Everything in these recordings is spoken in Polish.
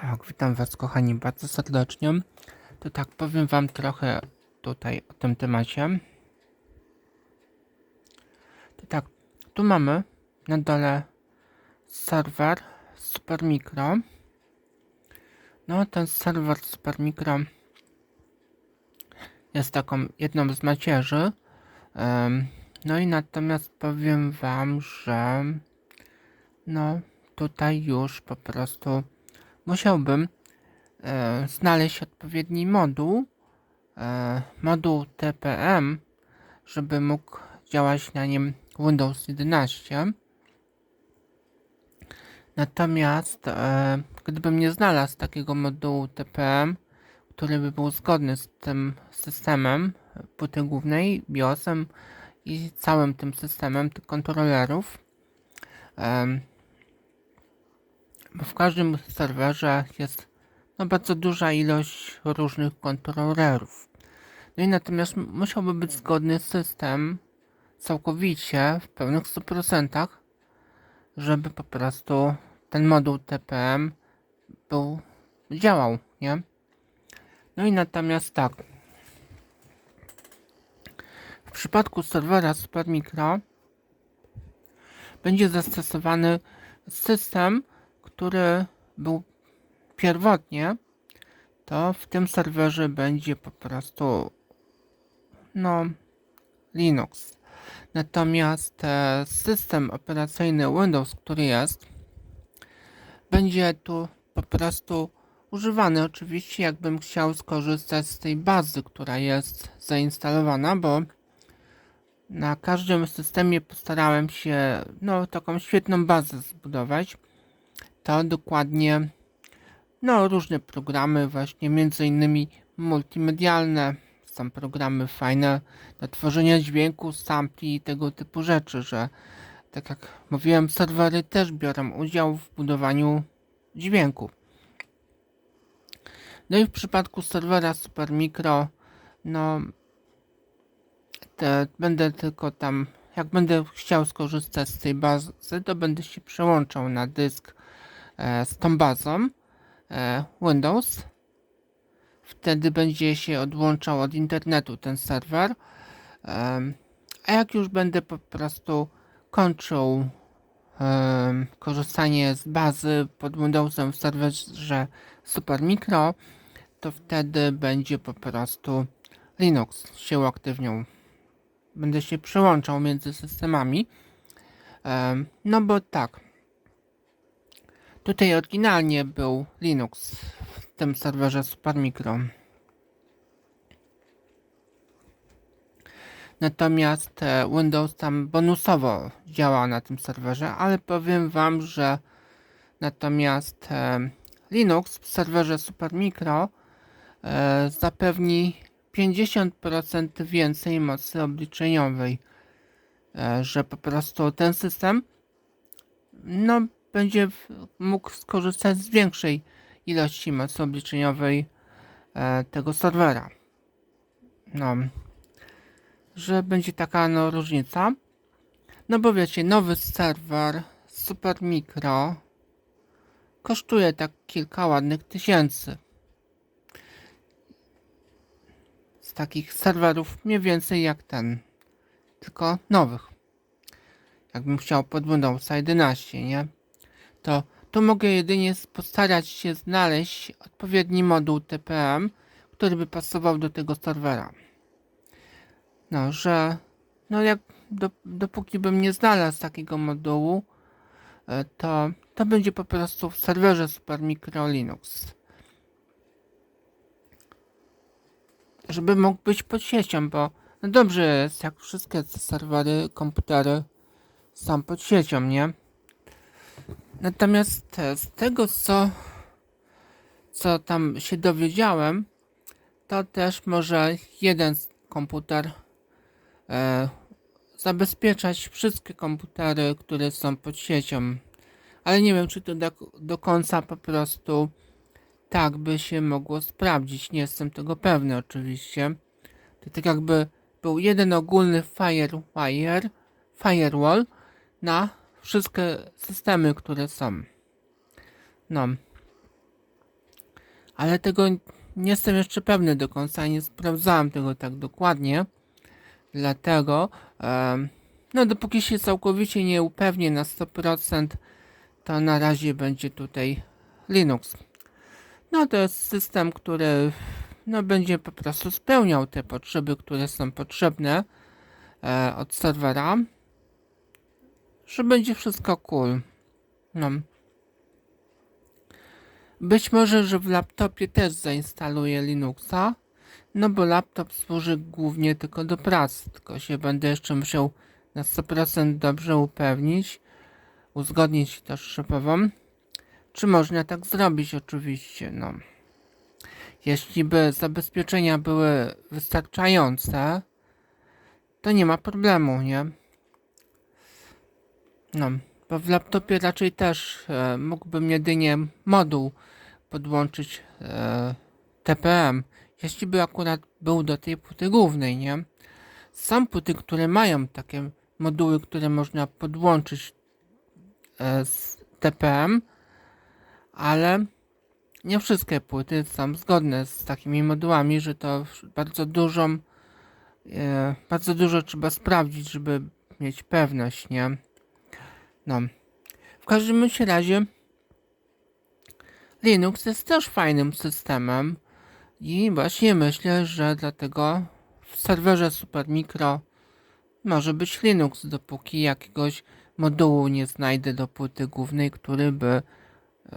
Tak, witam Was kochani bardzo serdecznie. To tak, powiem Wam trochę tutaj o tym temacie. To tak, tu mamy na dole serwer Supermicro. No, ten serwer Supermicro jest taką jedną z macierzy. Em, No i natomiast powiem Wam, że no tutaj już po prostu musiałbym e, znaleźć odpowiedni moduł, e, moduł TPM, żeby mógł działać na nim Windows 11. Natomiast e, gdybym nie znalazł takiego modułu TPM, który by był zgodny z tym systemem płyty głównej, BIOSem i całym tym systemem tych kontrolerów, bo w każdym serwerze jest no, bardzo duża ilość różnych kontrolerów. No i natomiast musiałby być zgodny system całkowicie w pełnych 100%, żeby po prostu ten moduł TPM był, działał, nie? No i natomiast tak. W przypadku serwera Supermicro będzie zastosowany system, który był pierwotnie, to w tym serwerze będzie po prostu no Linux. Natomiast system operacyjny Windows, który jest, będzie tu po prostu używany oczywiście, jakbym chciał skorzystać z tej bazy, która jest zainstalowana, bo na każdym systemie postarałem się no, taką świetną bazę zbudować. To dokładnie no, różne programy, właśnie między innymi multimedialne. Są programy fajne do tworzenia dźwięku, sampli i tego typu rzeczy, że tak jak mówiłem, serwery też biorą udział w budowaniu dźwięku. No i w przypadku serwera Supermicro, no te, będę tylko tam, jak będę chciał skorzystać z tej bazy, to będę się przełączał na dysk z tą bazą e, Windows. Wtedy będzie się odłączał od internetu ten serwer. A jak już będę po prostu kończył korzystanie z bazy pod Windowsem w serwerze Supermicro, to wtedy będzie po prostu Linux się uaktywniał. Będę się przełączał między systemami. Em, no bo tak. Tutaj oryginalnie był Linux w tym serwerze Supermicro. Natomiast e, Windows tam bonusowo działa na tym serwerze, ale powiem Wam, że natomiast e, Linux w serwerze Supermicro e, zapewni 50% więcej mocy obliczeniowej, że po prostu ten system no, będzie mógł skorzystać z większej ilości mocy obliczeniowej e, tego serwera. No, że będzie taka no, różnica. No bo wiecie, nowy serwer Supermicro kosztuje tak kilka ładnych tysięcy. Z takich serwerów mniej więcej jak ten, tylko nowych. Jakbym chciał pod Windowsa 11, nie? To tu mogę jedynie postarać się znaleźć odpowiedni moduł TPM, który by pasował do tego serwera. No, że no jak do, dopóki bym nie znalazł takiego modułu, e, to to będzie po prostu w serwerze Supermicro Linux. Żeby mógł być pod siecią, bo no dobrze jest, jak wszystkie serwery, komputery są pod siecią, nie? Natomiast e, z tego, co, co tam się dowiedziałem, to też może jeden komputer e, zabezpieczać wszystkie komputery, które są pod siecią. Ale nie wiem, czy to do, do końca po prostu tak by się mogło sprawdzić. Nie jestem tego pewny oczywiście. To tak jakby był jeden ogólny firewire, firewall na wszystkie systemy, które są. No. ale tego nie jestem jeszcze pewny do końca, nie sprawdzałem tego tak dokładnie. Dlatego, no dopóki się całkowicie nie upewnię na 100%, to na razie będzie tutaj Linux. No to jest system, który no, będzie po prostu spełniał te potrzeby, które są potrzebne e, od serwera, że będzie wszystko cool. No. Być może, że w laptopie też zainstaluję Linuxa, no bo laptop służy głównie tylko do pracy, tylko się będę jeszcze musiał na 100% dobrze upewnić, uzgodnić też szefową, czy można tak zrobić oczywiście, no. Jeśli by zabezpieczenia były wystarczające, to nie ma problemu, nie? No, bo w laptopie raczej też e, mógłbym jedynie moduł podłączyć e, TPM, jeśli by akurat był do tej płyty głównej, nie? Są płyty, które mają takie moduły, które można podłączyć e, z TPM, ale nie wszystkie płyty są zgodne z takimi modułami, że to bardzo dużą, e, bardzo dużo trzeba sprawdzić, żeby mieć pewność, nie? No. W każdym razie Linux jest też fajnym systemem i właśnie myślę, że dlatego w serwerze Supermicro może być Linux, dopóki jakiegoś modułu nie znajdę do płyty głównej, który by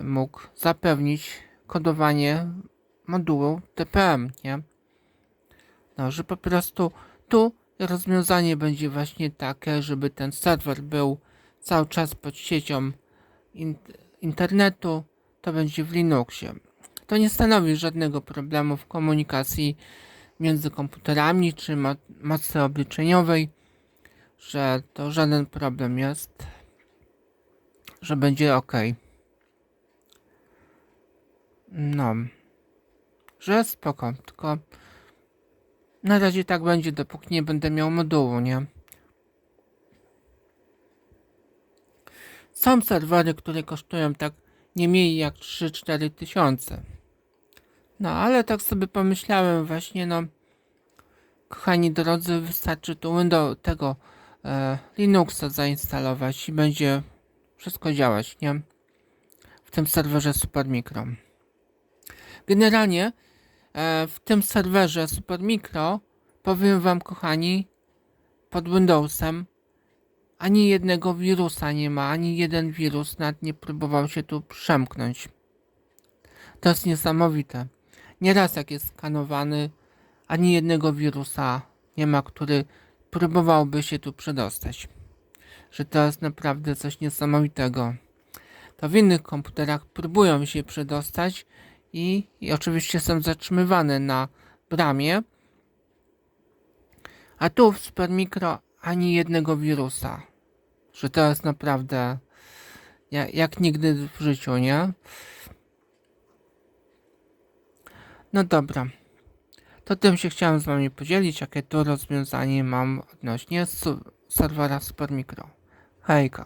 mógł zapewnić kodowanie modułu TPM, nie? No, że po prostu tu rozwiązanie będzie właśnie takie, żeby ten serwer był cały czas pod siecią in internetu, to będzie w Linuxie. To nie stanowi żadnego problemu w komunikacji między komputerami czy mo mocy obliczeniowej, że to żaden problem jest, że będzie ok. No, że spoko, tylko na razie tak będzie, dopóki nie będę miał modułu, nie? Są serwery, które kosztują tak nie mniej jak 3-4 tysiące. No, ale tak sobie pomyślałem właśnie, no, kochani drodzy, wystarczy tu Windows tego e, Linuxa zainstalować i będzie wszystko działać, nie? W tym serwerze Supermicro. Generalnie e, w tym serwerze Supermicro powiem wam, kochani, pod Windowsem ani jednego wirusa nie ma, ani jeden wirus nawet nie próbował się tu przemknąć. To jest niesamowite. Nieraz jak jest skanowany, ani jednego wirusa nie ma, który próbowałby się tu przedostać. Że to jest naprawdę coś niesamowitego. To w innych komputerach próbują się przedostać i, i oczywiście są zatrzymywane na bramie. A tu w Supermicro ani jednego wirusa. Że to jest naprawdę jak, jak nigdy w życiu, nie? No dobra. To tym się chciałem z wami podzielić, jakie tu rozwiązanie mam odnośnie serwera Supermicro. Hejka.